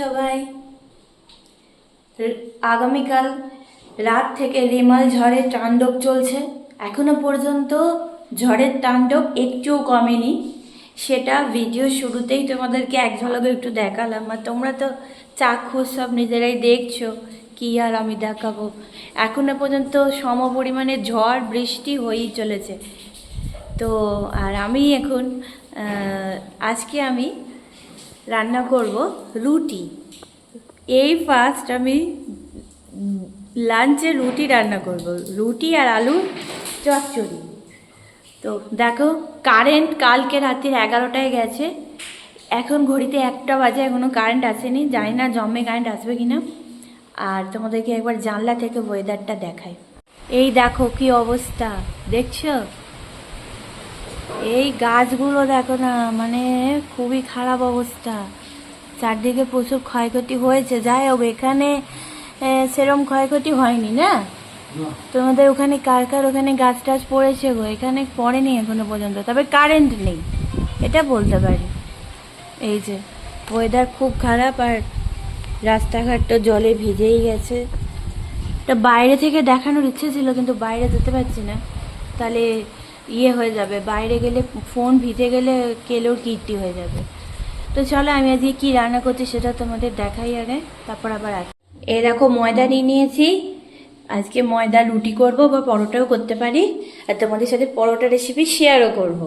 সবাই। আগামীকাল রাত থেকে রিমাল ঝড়ের তাণ্ডব চলছে। এখনও পর্যন্ত ঝড়ের তাণ্ডব একটুও কমেনি। সেটা ভিডিও শুরুতেই তোমাদেরকে এক ঝলকে একটু দেখালাম, আর তোমরা তো চাক্ষুষ সব নিজেরাই দেখছ, কি আর আমি দেখাবো? এখনও পর্যন্ত সম পরিমাণে ঝড়, বৃষ্টি হয়েই চলেছে। তো, আর আমি এখন আজকে আমি রান্না করব রুটি। এই ফার্স্ট আমি লাঞ্চে রুটি রান্না করব। রুটি আর আলু চচ্চড়ি। তো দেখো কারেন্ট কালকে রাত্রির এগারোটায় গেছে। এখন ঘড়িতে একটা বাজে এখনও কারেন্ট আসেনি। জানি না জমে কারেন্ট আসবে কি না আর তোমাদেরকে একবার জানলা থেকে ওয়েদারটা দেখায় এই দেখো কি অবস্থা, দেখছ? এই গাছগুলো দেখো না মানে খুবই খারাপ অবস্থা। চারদিকে প্রচুর ক্ষয়ক্ষতি হয়েছে। যাই হোক এখানে সেরম ক্ষয়ক্ষতি হয়নি না? তোমাদের ওখানে কার কার ওখানে গাছ টাছ পড়েছে গো? এখানে পড়েনি এখনও পর্যন্ত। তবে কারেন্ট নেই। এটা বলতে পারি। এই যে ওয়েদার খুব খারাপ আর রাস্তাঘাট তো জলে ভিজেই গেছে। তা বাইরে থেকে দেখানোর ইচ্ছে ছিল কিন্তু বাইরে যেতে পারছি না। তাহলে ইয়ে হয়ে যাবে, বাইরে গেলে ফোন ভিজে গেলে কেলোর কীর্তি হয়ে যাবে। তো চলো আমি আজকে কি রান্না করছি সেটা তোমাদের দেখাই আগে, তারপর আবার আস। এ দেখো ময়দা নিয়ে নিয়েছি। আজকে ময়দা রুটি করব বা পরোটাও করতে পারি, আর তোমাদের সাথে পরোটা রেসিপি শেয়ারও করব।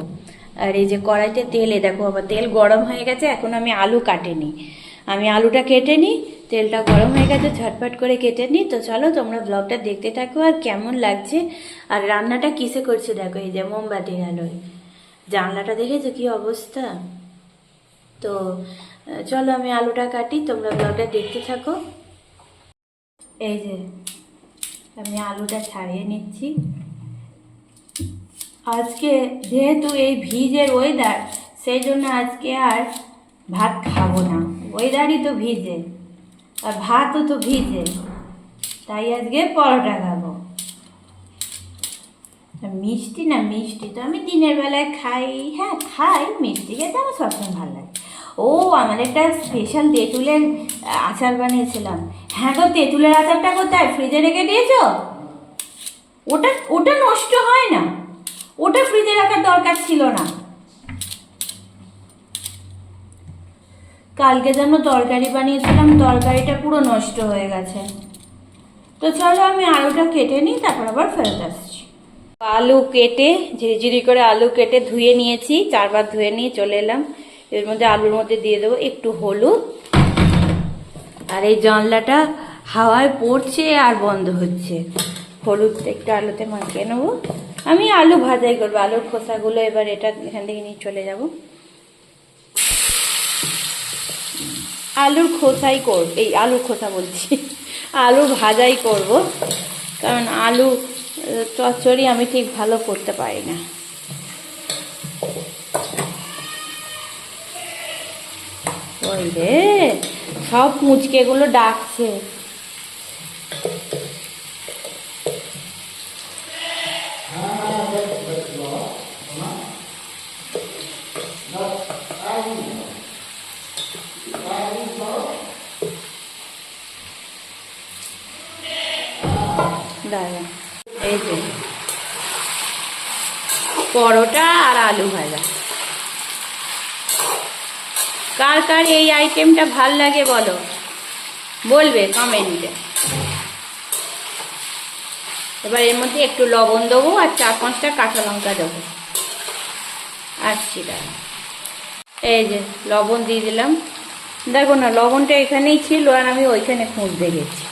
আর এই যে কড়াইতে তেল দেখো আবার তেল গরম হয়ে গেছে, এখন আমি আলু কাটেনি। আমি আলুটা কেটে নিই তেলটা গরম হয়ে গেছে, ঝটপট করে কেটে নিই। তো চলো তোমরা ব্লগটা দেখতে থাকো আর কেমন লাগছে। আর রান্নাটা কিসে করছে দেখো, এই যে মোমবাতির আলোয়। জানলাটা দেখেছ কি অবস্থা? তো, চলো আমি আলুটা কাটি, তোমরা ব্লগটা দেখতে থাকো। এই যে, আমি আলুটা ছাড়িয়ে নিচ্ছি। আজকে যেহেতু এই ভিজের ওয়েদার সেই জন্য আজকে আর ভাত খাব না। ওয়েদারই তো ভিজে। আর ভাতও তো ভিজে, তাই আজকে পরোটা খাব। মিষ্টি না মিষ্টি তো আমি দিনের বেলায় খাই হ্যাঁ খাই, মিষ্টি খেতে আমার সবসময় ভালো লাগে। ও, আমার একটা স্পেশাল তেঁতুলের আচার বানিয়েছিলাম। হ্যাঁ গো, তেঁতুলের আচারটা কোথায়? ফ্রিজে রেখে দিয়েছ? ওটা ওটা নষ্ট হয় না। ওটা ফ্রিজে রাখার দরকার ছিল না। কালকে যেন তরকারি বানিয়েছিলাম, তরকারিটা পুরো নষ্ট হয়ে গেছে। তো চলো আমি আলুটা কেটে নিই, তারপর আবার ফেরত আসছি। আলু কেটে, ঝিরিঝিরি করে আলু কেটে ধুয়ে নিয়েছি, চারবার ধুয়ে নিয়ে চলে এলাম। এর মধ্যে আলুর মধ্যে দিয়ে দেবো একটু হলুদ। আর এই জানলাটা হাওয়ায় পড়ছে আর বন্ধ হচ্ছে। হলুদ একটু আলুতে মাখিয়ে নেব। আমি আলু ভাজাই করব, আলুর খোসাগুলো এবার এটা এখান থেকে নিয়ে চলে যাব। আলুর খোসাই করব, এই আলুর খোসা বলছি। আলু ভাজাই করব, কারণ আলু, চচ্চড়ি আমি ঠিক ভালো করতে পারি না। ওই রে, সব মুচকেগুলো ডাকছে দাঁড়া এই যে পরোটা আর আলু ভাজা। কার কার এই আইটেমটা ভালো লাগে বলো? বলবে কমেন্টে এবার এর মধ্যে একটু লবণ দেবো আর চার পাঁচটা কাঁচা লঙ্কা দেবো। আসছি দাঁড়া এই যে লবণ দিয়ে দিলাম। দেখো না, লবণটা এখানেই ছিল আর আমি ওইখানে খুঁজতে গেছি।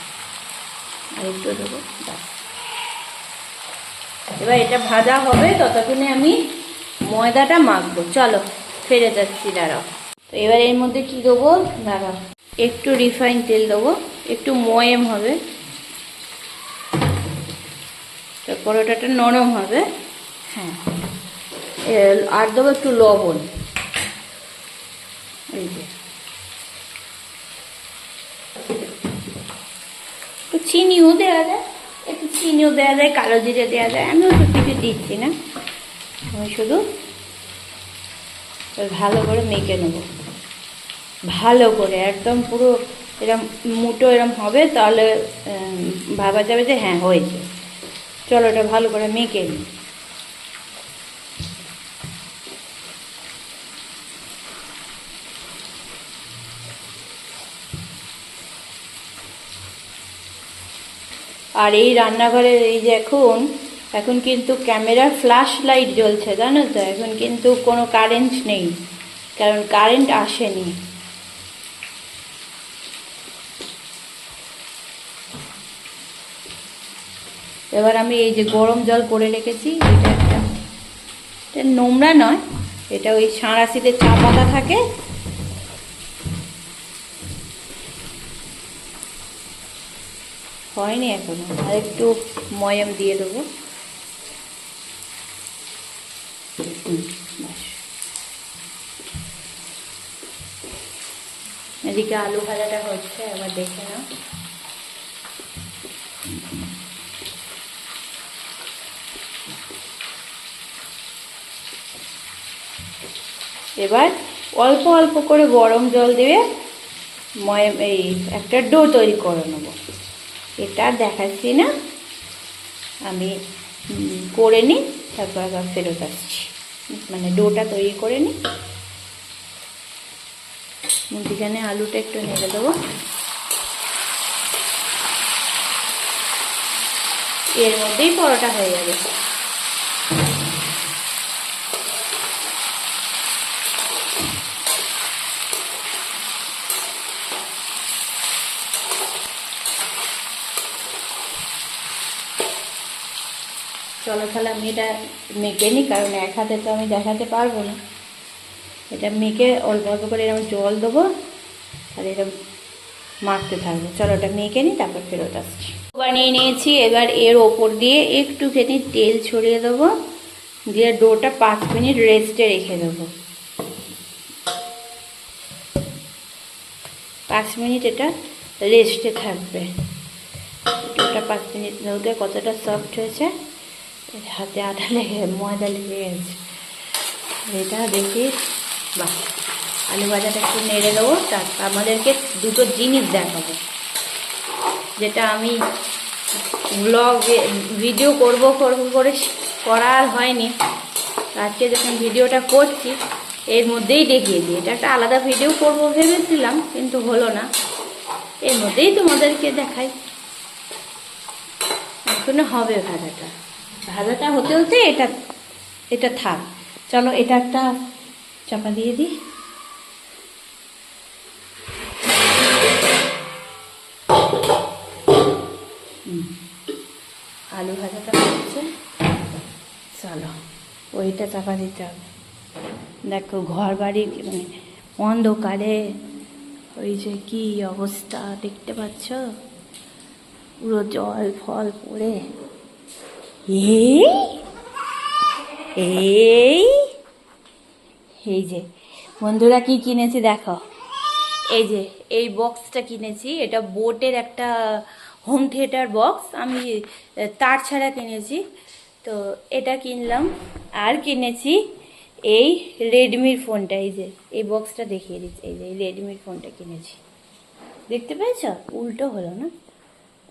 আর একটু দেবো, ব্যাস। এবার এটা ভাজা হবে, ততক্ষণে আমি ময়দাটা মাখবো। চলো ফেরে যাচ্ছি, দাঁড়াও। তো এবার এর মধ্যে কি দেবো? দাঁড়াও একটু রিফাইন তেল দেবো, একটু ময়েম হবে। তো পরোটাটা নরম হবে। হ্যাঁ। আর দেবো একটু লবণ। এই যে। একটু চিনিও দেওয়া যায়। একটু চিনিও দেওয়া যায়, কালো জিরে দেওয়া যায়। আমি তো কিছু দিচ্ছি না। আমি শুধু ভালো করে মেখে নেব। ভালো করে, একদম পুরো এরম মুটো এরম হবে, তাহলে ভাবা যাবে যে হ্যাঁ হয়েছে। চলো ওটা ভালো করে মেখে নিই আর এই রান্নাঘরের এই যে এখন এখন কিন্তু ক্যামেরার ফ্ল্যাশ লাইট জ্বলছে, জানো তো? এখন কিন্তু কোনো কারেন্ট নেই, কারণ কারেন্ট আসেনি। এবার আমি এই যে গরম জল করে রেখেছি, এটা একটা এটা নোংরা নয়, এটা ওই সাঁড়াশিতে চা পাতা থাকে হয়নি এখনও। আর একটু ময়াম দিয়ে দেবো। এদিকে আলু ভাজাটা হচ্ছে, এবার দেখে নাও। এবার অল্প অল্প করে গরম জল দিয়ে ময়াম এই একটা ডো তৈরি করে নেব। এটা দেখাচ্ছি না। আমি করে নিই, তারপর আবার ফেরত আসছি। মানে ডোটা তৈরি করে নিই। মুদিখানে আলুটা একটু নেড়ে দেবো। এর মধ্যেই পরোটা হয়ে যাবে। চলো তাহলে আমি এটা মেখে নিই, কারণ এক হাতে তো আমি দেখাতে পারব না। এটা মেখে অল্প অল্প করে এরকম জল দেবো আর এরকম মাখতে থাকব। চলো ওটা মেখে নিই, তারপর ফেরত আসছি। বানিয়ে নিয়েছি, এবার এর ওপর দিয়ে একটুখানি তেল ছড়িয়ে দেবো, দিয়ে ডোটা পাঁচ মিনিট রেস্টে রেখে দেবো। পাঁচ মিনিট এটা রেস্টে থাকবে। ডোটা পাঁচ মিনিট ধরতে কতটা সফট হয়েছে হাতে আটা লেগে ময়দা লেগে গেছে। এটা দেখি, বাহ, আলু ভাজাটা একটু নেড়ে দেবো তারপর আমাদেরকে দুটো জিনিস দেখাবো। যেটা আমি ব্লগে ভিডিও করব করব করে করা আর হয়নি। আজকে যখন ভিডিওটা করছি, এর মধ্যেই দেখিয়ে দিই। এটা একটা আলাদা ভিডিও করব ভেবেছিলাম, কিন্তু হলো না। এর মধ্যেই তোমাদেরকে দেখাই। এখনও হবে ভাজাটা। ভাজাটা হতে হতে এটা এটা থাক। চলো এটা একটা চাপা দিয়ে দিই। আলু ভাজাটা হচ্ছে। চলো, ওইটা চাপা দিতে হবে। দেখো ঘর বাড়ি মানে অন্ধকারে ওই যে কি অবস্থা দেখতে পাচ্ছ? পুরো জল ফল পড়ে। এই এই এই যে, বন্ধুরা কি কিনেছি দেখো। এই যে, এই বক্সটা কিনেছি, এটা বোটের একটা হোম থিয়েটার বক্স আমি তার ছাড়া কিনেছি। তো এটা কিনলাম, আর কিনেছি এই রেডমির ফোনটা এই যে, এই বক্সটা দেখিয়ে দিচ্ছি, এই যে, এই রেডমির ফোনটা কিনেছি। দেখতে পেয়েছ? উল্টো হলো না?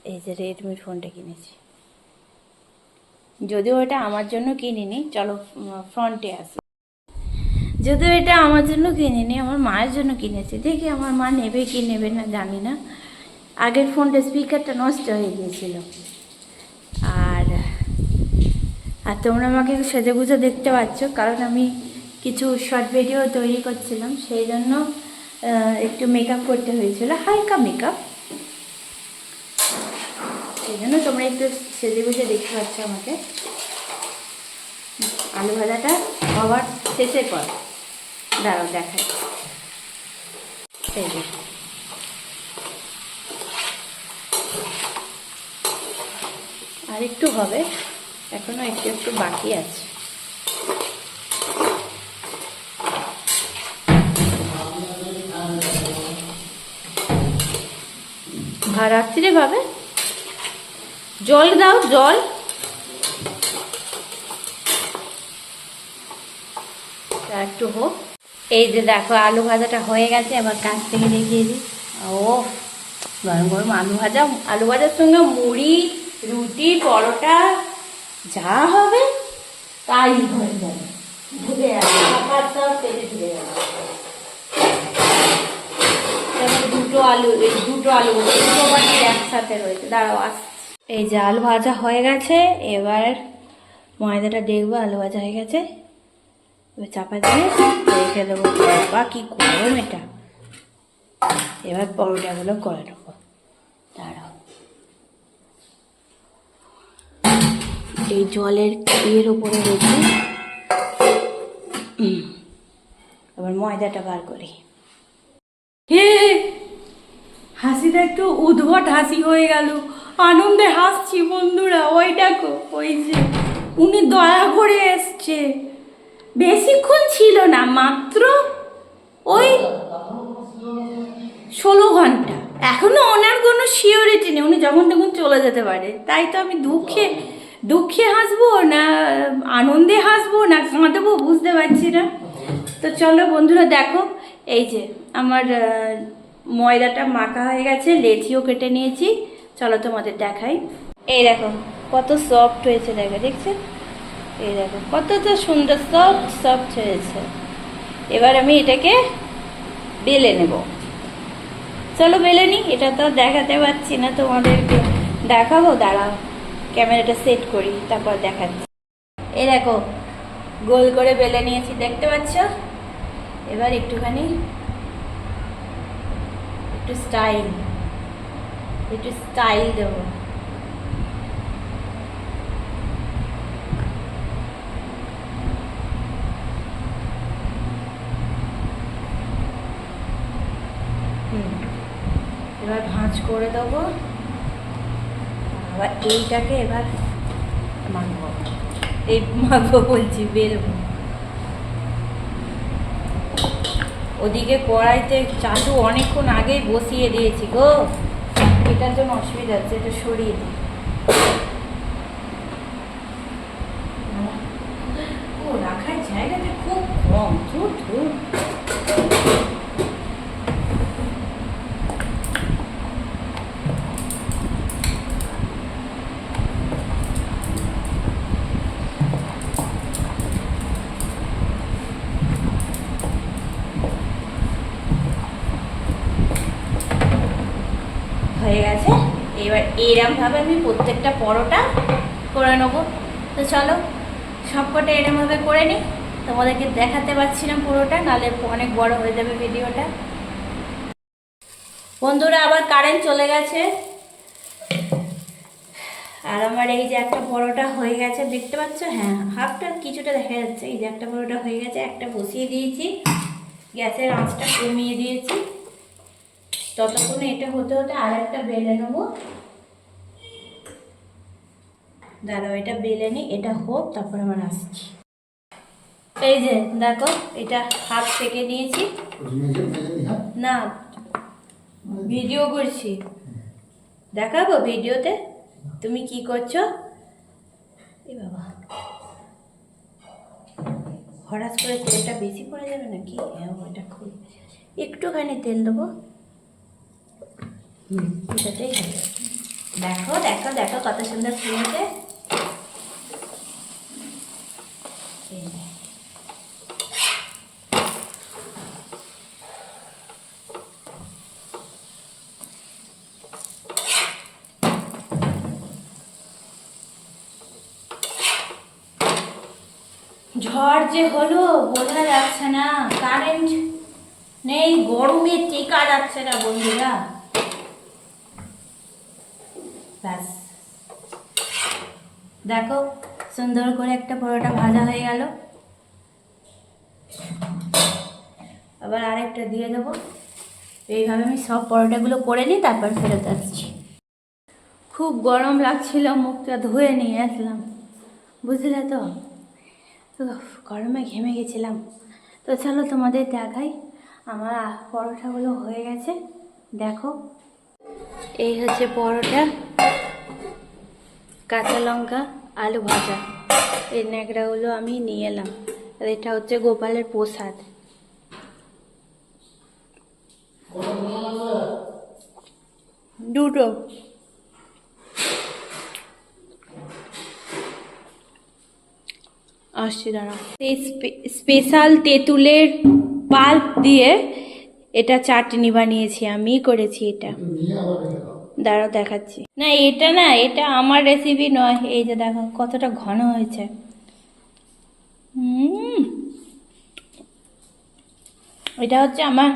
এই যে রেডমির ফোনটা কিনেছি। যদিও এটা আমার জন্য কিনিনি, চলো ফ্রন্টে আসি। যদিও এটা আমার জন্য কিনিনি, আমার মায়ের জন্য কিনেছি। দেখি আমার মা নেবে কি নেবে না, জানি না। আগের ফোনটা স্পিকারটা নষ্ট হয়ে গিয়েছিল। আর আর তোমরা আমাকে সেজে গুজে দেখতে পাচ্ছ, কারণ আমি কিছু শর্ট ভিডিও তৈরি করছিলাম। সেই জন্য একটু মেকআপ করতে হয়েছিল। হালকা মেকআপ জন্য তোমরা একটু সেজে গুজে দেখতে পাচ্ছ আমাকে। আলু ভাজাটা হওয়ার শেষে পর। দাঁড়াও, দেখাই। যে। আর একটু হবে, এখনও একটু একটু বাকি আছে। ভা রাত্রিরে ভাবে? জল দাও, জল। একটু হোক। এই যে দেখো, আলু ভাজাটা হয়ে গেছে আবার কাছ থেকে দেখিয়ে দিই। ও গরম গরম আলু ভাজা, আলু ভাজার সঙ্গে মুড়ি, রুটি, পরোটা, যা হবে, তাই হয়ে যাবে। দুটো আলু দুটো আলু, দুটো বাটি একসাথে রয়েছে। দাঁড়াও আস এই যে আলু ভাজা হয়ে গেছে, এবার ময়দাটা দেখব, আলু ভাজা হয়ে গেছে। এবার চাপা দিয়ে রেখে দেবো। বাবা, কি গরম এটা। এবার পরোটাগুলো করে নেব। দাঁড়াও। এই জলের ইয়ের উপরে রেখে এবার ময়দাটা বার করি। হাসিটা একটু উদ্ভট হাসি হয়ে গেল। আনন্দে হাসছি, বন্ধুরা ওই দেখো ওই যে উনি দয়া করে এসছে। বেশিক্ষণ ছিল না, মাত্র ওই ষোলো ঘণ্টা। এখনও ওনার কোনো সিওরিটি নেই, উনি যখন তখন চলে যেতে পারে। তাই তো আমি দুঃখে দুঃখে হাসবো না, আনন্দে হাসবো না, কাঁদবো, বুঝতে পারছি না। তো চলো বন্ধুরা, দেখো, এই যে আমার ময়দাটা মাখা হয়ে গেছে, লেচিও কেটে নিয়েছি। চলো তোমাদের দেখাই। এই দেখো, কত সফট হয়েছে দেখো দেখছেন এই দেখো কত তো সুন্দর সফট সফট হয়েছে। এবার আমি এটাকে বেলে নেব। চলো বেলে নি, এটা তো দেখাতে পারছি না তোমাদেরকে। দেখাবো, দাঁড়াও, ক্যামেরাটা সেট করি, তারপর দেখাচ্ছি। এই দেখো, গোল করে বেলে নিয়েছি, দেখতে পাচ্ছ? এবার একটুখানি একটু স্টাইল একটু স্টাইল দেবো। এবার ভাঁজ করে দেবো। আবার এইটাকে এবার মাখবো। এই মাখবো বলছি, বেলবো। ওদিকে কড়াইতে চাটু অনেকক্ষণ আগেই বসিয়ে দিয়েছি গো। এটার জন্য অসুবিধা হচ্ছে, এটা সরিয়ে দিই ও রাখার জায়গাটা খুব কম ধুর ধুর হয়ে গেছে এবার এরমভাবে আমি প্রত্যেকটা পরোটা করে নেব। তো চলো, সবকটা এরমভাবে করে নিই। তোমাদেরকে দেখাতে পারছি না পুরোটা নাহলে অনেক বড় হয়ে যাবে ভিডিওটা। বন্ধুরা, আবার কারেন্ট চলে গেছে। আর আমার এই যে একটা পরোটা হয়ে গেছে, দেখতে পাচ্ছ? হ্যাঁ হাফটা কিছুটা দেখা যাচ্ছে। এই যে একটা পরোটা হয়ে গেছে, একটা বসিয়ে দিয়েছি। গ্যাসের আঁচটা কমিয়ে দিয়েছি। ততক্ষণে এটা হতে হতে আর একটা বেলে নেব। দাঁড়াও, এটা বেলে নিই, এটা হোক, তারপর আমার আসছি। এই যে, দেখো, এটা হাফ থেকে নিয়েছি। না, ভিডিও করছি। দেখাবো ভিডিওতে, তুমি কি করছ? এ বাবা। হঠাৎ করে তেলটা বেশি পড়ে যাবে নাকি? হ্যাঁ ওটা খুব একটুখানি তেল দেবো। দেখো দেখো দেখো কত সুন্দর ফুলেছে ঝড় যে হলো, বোঝা যাচ্ছে না। কারেন্ট নেই, গরমে টেকা যাচ্ছে না বন্ধুরা। দেখো, সুন্দর করে একটা পরোটা ভাজা হয়ে গেল। আবার আরেকটা দিয়ে দেবো। এইভাবে আমি সব পরোটাগুলো করে নিই তারপর ফেরত আসছি। খুব গরম লাগছিল, মুখটা ধুয়ে নিয়ে আসলাম। বুঝলে তো গরমে ঘেমে গেছিলাম। তো চলো তোমাদের দেখাই, আমার পরোটাগুলো হয়ে গেছে। দেখো, এই হচ্ছে পরোটা। কাঁচা লঙ্কা, আলু ভাজা। এই ন্যাকড়াগুলো আমি নিয়ে এলাম। আর এটা হচ্ছে গোপালের প্রসাদ। দুটো। আসছি, দাঁড়া। এই স্পেশাল তেঁতুলের পাল্প দিয়ে এটা চাটনি বানিয়েছি আমি করেছি এটা। দাঁড়াও দেখাচ্ছি। না এটা না এটা আমার রেসিপি নয়। এই যে দেখো কতটা ঘন হয়েছে। এটা হচ্ছে আমার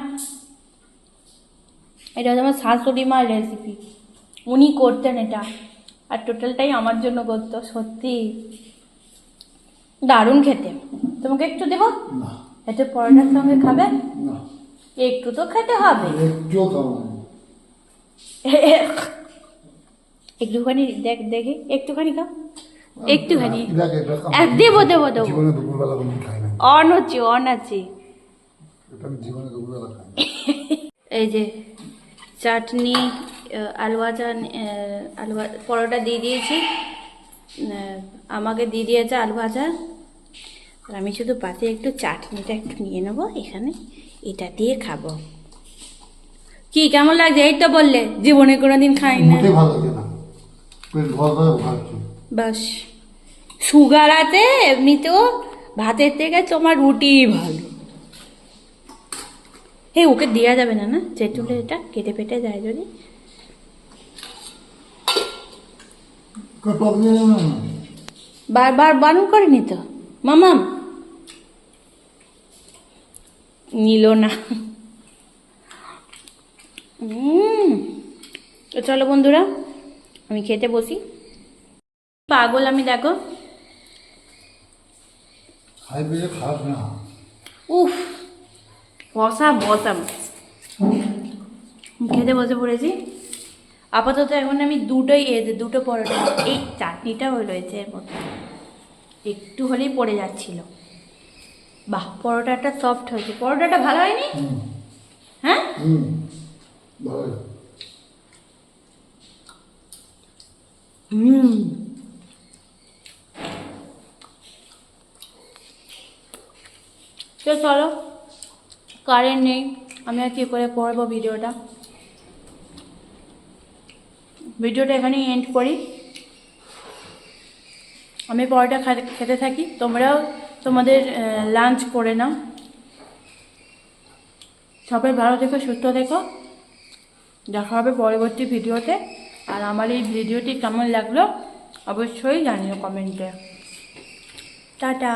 এটা হচ্ছে আমার শাশুড়ি মার রেসিপি উনি করতেন এটা। আর টোটালটাই আমার জন্য করতো সত্যি। দারুণ খেতে। তোমাকে একটু দেবো? এটা একটু পরোটার সঙ্গে খাবে? একটু তো খেতে হবে। খাব না। একটুখানি দেখ দেখি একটুখানি খাও একটুখানি। দেবো দেবো দেবো। অন হচ্ছে অন আছে এই যে চাটনি আহ, আলু ভাজা আহ, আলু ভা- পরোটা দিয়ে দিয়েছি। আমাকে দিয়ে দিয়েছে আলু ভাজা। আর আমি শুধু পাতে একটু চাটনিটা একটু নিয়ে নেব এখানে এটা দিয়ে খাব। কি কেমন লাগছে? এই তো বললে জীবনে কোনোদিন খাই না। মোটে ভালো লাগে না। পেট ভর করে ভাবছি বাস। সুগার আছে এমনিতেও ভাতের থেকে তোমার রুটি ভালো। হে ওকে দেওয়া যাবে না না? চেটুলে এটা কেটে পেটে যায় যদি। বারবার বারণ করেনি তো? মামাম। নিল না। তো চলো বন্ধুরা আমি খেতে বসি। পাগল আমি দেখো। উফ বসা বসাম খেতে বসে পড়েছি। আপাতত এখন আমি দুটোই এ দুটো পরোটা। এই চাটনিটা ওই রয়েছে এর মধ্যে। একটু হলেই পড়ে যাচ্ছিল। বাহ পরোটাটা সফট হয়েছে। পরোটাটা ভালো হয়নি? হ্যাঁ? ভালো হুম তো চলো কারেন্ট নেই, আমি আর কী করে পড়ব ভিডিওটা ভিডিওটা এখানেই এন্ড করি। আমি পরোটা খেতে থাকি, তোমরাও তোমাদের লাঞ্চ করে নাও। সবাই ভালো থেকো, সুস্থ থেকো। দেখা হবে পরবর্তী ভিডিওতে। আর আমার এই ভিডিওটি কেমন লাগল অবশ্যই জানিও কমেন্টে। টাটা।